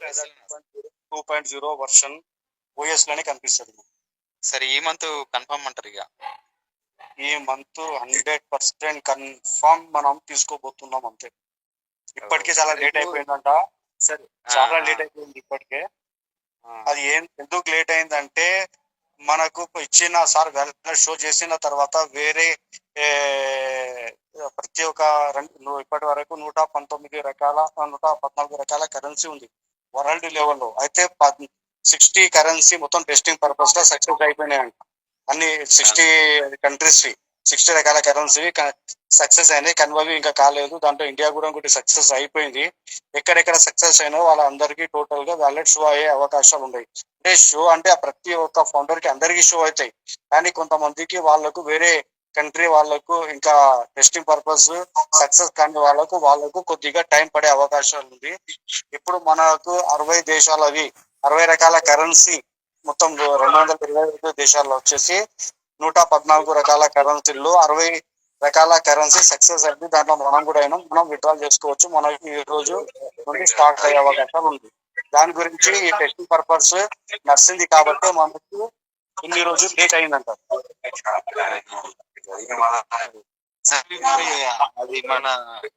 Two point zero version ఓఎస్లోనే కనిపిస్తుంది. సరే ఈ మంత్ కన్ఫర్మ్ అంటారు ఇక. ఈ మంత్ హండ్రెడ్ పర్సెంట్ కన్ఫర్మ్ మనం తీసుకోబోతున్నాం అంతే. ఇప్పటికే చాలా లేట్ అయిపోయిందంట. సరే చాలా లేట్ అయిపోయింది ఇప్పటికే. అది ఏం ఎందుకు లేట్ అయిందంటే మనకు ఇచ్చిన సార్ షో చేసిన తర్వాత వేరే ప్రతి ఒక్క ఇప్పటి వరకు నూట పంతొమ్మిది రకాల నూట పద్నాలుగు రకాల కరెన్సీ ఉంది. వరల్డ్ లెవెల్లో అయితే సిక్స్టీ కరెన్సీ మొత్తం టెస్టింగ్ పర్పస్లో సక్సెస్ అయిపోయినాయంట. అన్ని సిక్స్టీ కంట్రీస్ సిక్స్టీ రకాల కరెన్సీ సక్సెస్ అయినాయి. కన్వర్వ్ ఇంకా కాలేదు. దాంట్లో ఇండియా కూడా ఇంకోటి సక్సెస్ అయిపోయింది. ఎక్కడెక్కడ సక్సెస్ అయినా వాళ్ళందరికీ టోటల్గా వ్యాలెట్ షో అయ్యే అవకాశాలు ఉన్నాయి. అంటే షో అంటే ప్రతి ఒక్క ఫౌండర్కి అందరికీ షో అవుతాయి. కానీ కొంతమందికి వాళ్ళకు వేరే కంట్రీ వాళ్ళకు ఇంకా టెస్టింగ్ పర్పస్ సక్సెస్ కాని వాళ్ళకు వాళ్ళకు కొద్దిగా టైం పడే అవకాశాలు ఉంది. ఇప్పుడు మనకు అరవై దేశాలవి అరవై రకాల కరెన్సీ మొత్తం రెండు వందల ఇరవై ఐదు దేశాల్లో వచ్చేసి నూట పద్నాలుగు రకాల కరెన్సీల్లో అరవై రకాల కరెన్సీ సక్సెస్ అయింది. దాంట్లో మనం కూడా అయినా. మనం విత్డ్రా చేసుకోవచ్చు. మనకి ఈ రోజు నుండి స్టార్ట్ అయ్యే అవకాశాలు ఉంది. దాని గురించి ఈ టెస్టింగ్ పర్పస్ నచ్చింది కాబట్టి మనకు ఇన్ని రోజులు లేట్ అయిందంట. అది మన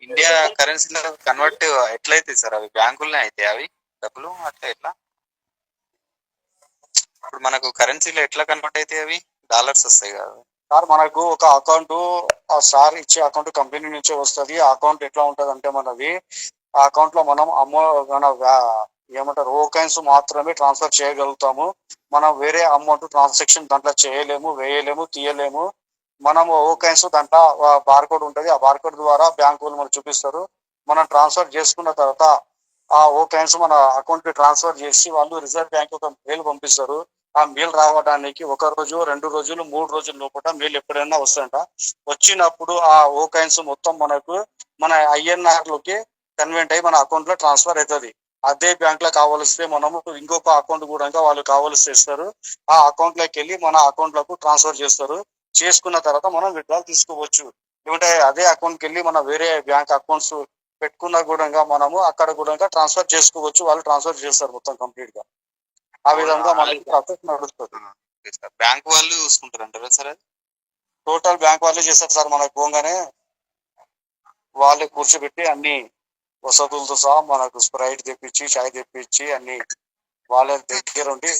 ఇండియా కరెన్సీలో కన్వర్ట్ ఎట్లయితే సార్ అవి బ్యాంకులనే అయితే అవి డబ్బులు అట్లా ఎట్లా ఇప్పుడు మనకు కరెన్సీలో ఎట్లా కన్వర్ట్ అయితే అవి డాలర్స్ వస్తాయి కదా సార్ మనకు ఒక అకౌంట్ ఆ సార్ ఇచ్చే అకౌంట్ కంపెనీ నుంచే వస్తది. ఆ అకౌంట్ ఎట్లా ఉంటది అంటే మనది ఆ అకౌంట్లో మనం అమౌంట్ మన ఏమంటారు ఓకైన్స్ మాత్రమే ట్రాన్స్ఫర్ చేయగలుగుతాము. మనం వేరే అమౌంట్ ట్రాన్సాక్షన్ దాంట్లో చేయలేము వేయలేము తీయలేము. మనము ఓకైన్స్ దాంట్లో బార్కోడ్ ఉంటుంది. ఆ బార్కోడ్ ద్వారా బ్యాంకు మనకు చూపిస్తారు. మనం ట్రాన్స్ఫర్ చేసుకున్న తర్వాత ఆ ఓకైన్స్ మన అకౌంట్కి ట్రాన్స్ఫర్ చేసి వాళ్ళు రిజర్వ్ బ్యాంక్ ఒక మెయిల్ పంపిస్తారు. ఆ మెయిల్ రావడానికి ఒక రోజు రెండు రోజులు మూడు రోజుల లోపల మెయిల్ ఎప్పుడైనా వస్తుంట వచ్చినప్పుడు ఆ ఓకైన్స్ మొత్తం మనకు మన ఐఎన్ఆర్లోకి కన్వెంట్ అయ్యి మన అకౌంట్లో ట్రాన్స్ఫర్ అవుతుంది. అదే బ్యాంక్లో కావాల్సితే మనము ఇంకొక అకౌంట్ కూడా వాళ్ళు కావాల్సి ఇస్తారు ఆ అకౌంట్లోకి వెళ్ళి మన అకౌంట్లకు ట్రాన్స్ఫర్ చేస్తారు. చేసుకున్న తర్వాత మనం విత్డ్రాల్ తీసుకోవచ్చు. లేకుంటే అదే అకౌంట్కి వెళ్ళి మన వేరే బ్యాంక్ అకౌంట్స్ పెట్టుకున్న కూడా మనము అక్కడ కూడా ట్రాన్స్ఫర్ చేసుకోవచ్చు. వాళ్ళు ట్రాన్స్ఫర్ చేస్తారు మొత్తం కంప్లీట్గా. ఆ విధంగా మనకి ప్రాసెస్ నడుస్తుంది. బ్యాంక్ వాళ్ళు చూసుకుంటారు అంటారా సార్ అది? టోటల్ బ్యాంక్ వాళ్ళే చేస్తారు సార్ మనకు పోగానే. వాళ్ళే కూర్చోబెట్టి అన్ని వసతులతో సహా మనకు స్ప్రైట్ తెప్పించి చాయ్ తెప్పించి అన్ని వాళ్ళ దగ్గర ఉండి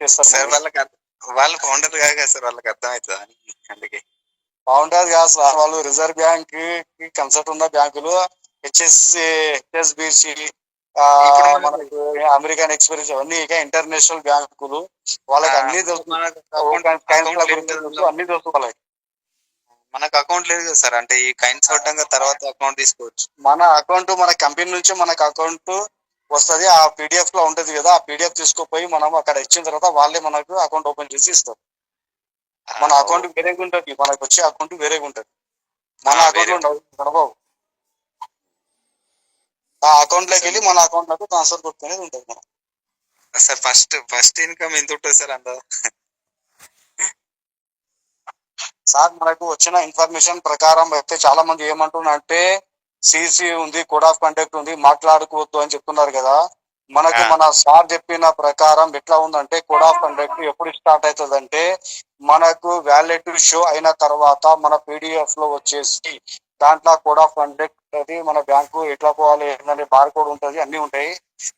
చేస్తారు సార్. వాళ్ళకి వాళ్ళు ఫౌండర్ కాదు కదా సార్ వాళ్ళకి అర్థమవుతుంది అని అందుకే. బాగుంటది కాదు సార్ వాళ్ళు రిజర్వ్ బ్యాంక్కి కన్సల్ట్ ఉన్న బ్యాంకులు హెచ్ఎస్సి హెచ్ఎస్బిసి అమెరికన్ ఎక్స్పీరియన్స్ అవన్నీ ఇక ఇంటర్నేషనల్ బ్యాంకులు. వాళ్ళకి అన్ని తెలుసు. అన్ని తెలుసు వాళ్ళకి. మనకు అకౌంట్ లేదు కదా సార్ అంటే ఈ కైన్స్ పడ్డాక తర్వాత అకౌంట్ తీసుకోవచ్చు. మన అకౌంట్ మన కంపెనీ నుంచి మనకు అకౌంట్ వస్తది. ఆ పీడిఎఫ్లో ఉంటది కదా ఆ పీడిఎఫ్ తీసుకుపోయి మనం అక్కడ ఇచ్చిన తర్వాత వాళ్ళే మనకు అకౌంట్ ఓపెన్ చేసి ఇస్తారు. మన అకౌంట్ వేరేగా ఉంటది మనకు వచ్చే అకౌంట్ వేరేగా ఉంటది మన అకౌంట్లో. ఉండవు ఆ అకౌంట్లోకి వెళ్ళి మన అకౌంట్లకు ట్రాన్స్ఫర్ కొట్టుకునేది ఉంటది మనం సార్ ఫస్ట్ ఫస్ట్ ఇన్కమ్ ఎంత ఉంటుంది సార్ అంత సార్ మనకు వచ్చిన ఇన్ఫర్మేషన్ ప్రకారం అయితే చాలా మంది ఏమంటున్నారంటే సిసి ఉంది కోడ్ ఆఫ్ కండక్ట్ ఉంది మాట్లాడుకోవద్దు అని చెప్తున్నారు కదా. మనకు. మన సార్ చెప్పిన ప్రకారం ఎట్లా ఉందంటే కోడ్ ఆఫ్ కండక్ట్ ఎప్పుడు స్టార్ట్ అవుతుంది అంటే మనకు వ్యాలెట్ షో అయిన తర్వాత మన పీడిఎఫ్లో వచ్చేసి దాంట్లో కోడ్ ఆఫ్ కండక్ట్ అది మన బ్యాంకు ఎట్లా పోవాలి ఏంటంటే బార్ కోడ్ ఉంటది అన్ని ఉంటాయి.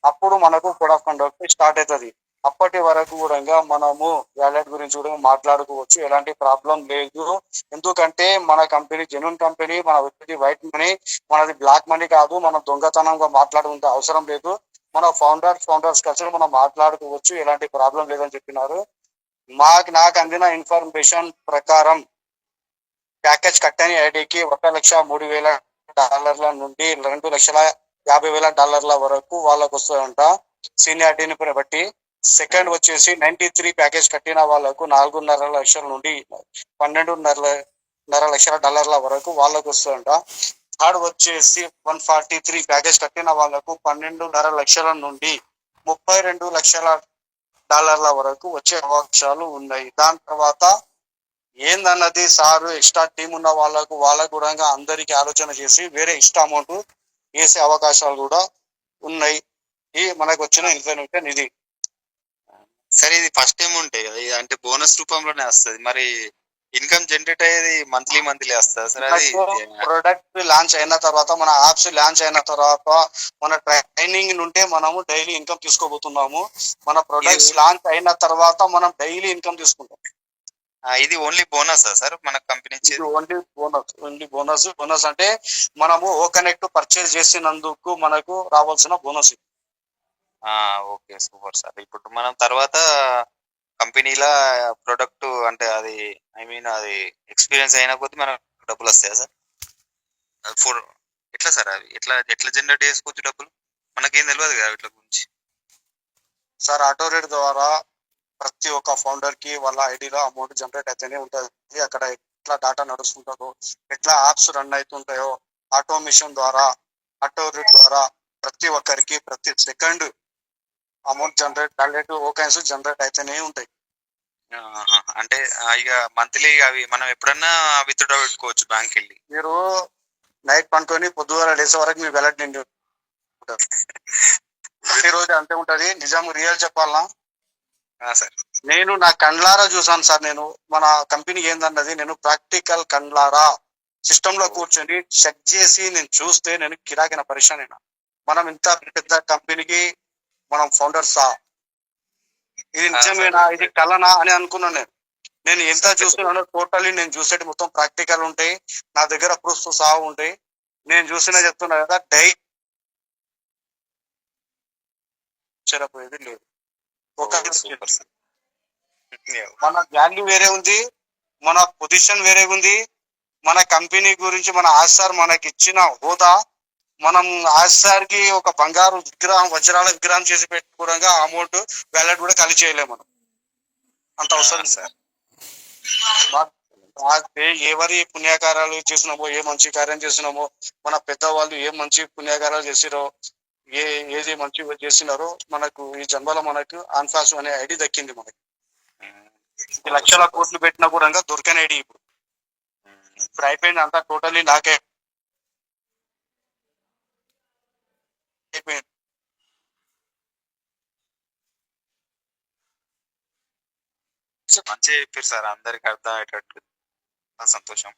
అప్పుడు మనకు కోడ్ ఆఫ్ కండక్ట్ స్టార్ట్ అవుతుంది. అప్పటి వరకు కూడా మనము వ్యాలెట్ గురించి కూడా మాట్లాడుకోవచ్చు. ఎలాంటి ప్రాబ్లం లేదు. ఎందుకంటే మన కంపెనీ జెన్యున్ కంపెనీ మన వచ్చేది వైట్ మనీ మనది బ్లాక్ మనీ కాదు. మనం దొంగతనంగా మాట్లాడుకుంటే అవసరం లేదు. మన ఫౌండర్స్ ఫౌండర్స్ కలిసి మనం మాట్లాడుకోవచ్చు. ఎలాంటి ప్రాబ్లం లేదని చెప్పినారు. మాకు నాకు అందిన ఇన్ఫర్మేషన్ ప్రకారం ప్యాకేజ్ కట్టని ఐడికి ఒక లక్ష మూడు వేల డాలర్ల నుండి రెండు లక్షల యాభై వేల డాలర్ల వరకు వాళ్ళకు వస్తుందంట. సీనియారిటీని బట్టి సెకండ్ వచ్చేసి నైన్టీ త్రీ ప్యాకేజ్ కట్టిన వాళ్ళకు నాలుగున్నర లక్షల నుండి పన్నెండున్నర నర లక్షల డాలర్ల వరకు వాళ్ళకు వస్తుందంట. థర్డ్ వచ్చేసి వన్ ఫార్టీ త్రీ ప్యాకేజ్ కట్టిన వాళ్ళకు పన్నెండున్నర లక్షల నుండి ముప్పై రెండు లక్షల డాలర్ల వరకు వచ్చే అవకాశాలు ఉన్నాయి. దాని తర్వాత ఏందన్నది సారు ఎక్స్ట్రా టీం ఉన్న వాళ్ళకు వాళ్ళకు కూడా అందరికీ ఆలోచన చేసి వేరే ఎక్స్ట్రా అమౌంట్ వేసే అవకాశాలు కూడా ఉన్నాయి. ఈ మనకు వచ్చిన ఇన్ఫర్మేషన్ ఇది. సరే ఇది ఫస్ట్ టైం ఉంటాయి కదా ఇది అంటే బోనస్ రూపంలోనే వస్తది. మరి ఇన్కమ్ జనరేట్ అయ్యేది మంత్లీ మంత్లీ వస్తుంది? సార్ అది ప్రొడక్ట్ లాంచ్ అయిన తర్వాత మన యాప్స్ లాంచ్ అయిన తర్వాత మన ట్రైనింగ్ నుండే మనము డైలీ ఇన్కమ్ తీసుకోబోతున్నాము. మన ప్రొడక్ట్స్ ఇది- లాంచ్ అయిన తర్వాత మనం డైలీ ఇన్కమ్ తీసుకుంటాం. ఇది ఓన్లీ బోనస్ సార్? మన కంపెనీ ఇది only bonus only bonus bonus అంటే మనము ఓ కనెక్ట్ పర్చేస్ చేసినందుకు మనకు రావాల్సిన బోనస్ ఓకే సూపర్ సార్. ఇప్పుడు మనం తర్వాత కంపెనీలో ప్రొడక్ట్ అంటే అది ఐ మీన్ అది ఎక్స్పీరియన్స్ అయిన కొద్దీ మనకు డబ్బులు వస్తాయా సార్? ఫోర్ ఎట్లా సార్ అవి? ఎట్లా ఎట్లా జనరేట్ చేసుకోవచ్చు డబ్బులు? మనకేం తెలియదు కదా వీటి గురించి. సార్ ఆటో రేట్ ద్వారా ప్రతి ఒక్క ఫౌండర్కి వాళ్ళ ఐడిలో అమౌంట్ జనరేట్ అయితేనే ఉంటుంది. అక్కడ ఎట్లా డేటా నడుస్తుంటుందో ఎట్లా యాప్స్ రన్ అవుతుంటాయో ఆటోమేషన్ ద్వారా ఆటో రేట్ ద్వారా ప్రతి ఒక్కరికి ప్రతి second amount generate target tokens generate అయితేనే ఉంటాయి. అంటే ఇక మంత్లీ అవి మనం ఎప్పుడన్నా విత్డ్రా పెట్టుకోవచ్చు బ్యాంక్ వెళ్ళి మీరు నైట్ పండుకొని పొద్దుగాల లేసే వరకు మీ వెలట్ నిండి ప్రతిరోజు అంతే ఉంటది. నిజం రియల్ చెప్పాలనా? సార్. నేను నా కండ్లారా చూసాను సార్ నేను. మన కంపెనీ ఏందన్నది నేను ప్రాక్టికల్ కండ్లారా. సిస్టమ్లో కూర్చొని చెక్ చేసి నేను చూస్తే నేను కిరాకిన పరిశాన్ అయినా మనం ఇంత పెద్ద కంపెనీకి మనం ఫౌండర్సా ఇది నిజమేనా. ఇది కలనా అని అనుకున్నాను నేను. నేను ఎంత చూస్తున్నానో టోటల్లీ నేను చూసేటి మొత్తం ప్రాక్టికల్ ఉంటాయి. నా దగ్గర ప్రూఫ్స్ సహా ఉంటాయి. నేను చూసిన చెప్తున్నా కదా డై చెరపోయేది లేదు. ఒక మన వాల్యూ వేరే ఉంది. మన పొజిషన్ వేరే ఉంది. మన కంపెనీ గురించి మన ఆస్సార్ మనకి ఇచ్చిన హోదా మనం ఆస్సార్కి ఒక బంగారు విగ్రహం వజ్రాల విగ్రహం చేసి పెట్టుకోవడంగా అమౌంట్ వ్యాలెట్ కూడా కలిసి చేయలేము మనం. అంత అవసరం సార్. ఎవరి పుణ్యకార్యాలు చేసినామో ఏ మంచి కార్యం చేసినామో మన పెద్దవాళ్ళు ఏ మంచి పుణ్యకార్యాలు చేసిరో ఏ ఏది మంచి చేసినారో మనకు ఈ జన్మలో మనకు ఆన్ఫాస్ అనే ఐడి దక్కింది మనకి. లక్షల కోట్లు పెట్టినా కూడా ఇంకా దొరకని ఐడి ఇప్పుడు. ఇప్పుడు అయిపోయింది అంతా టోటల్లీ నాకే. అయిపోయింది మంచిగా చెప్పారు సార్ అందరికి అర్థం అయ్యేటట్టు సంతోషం.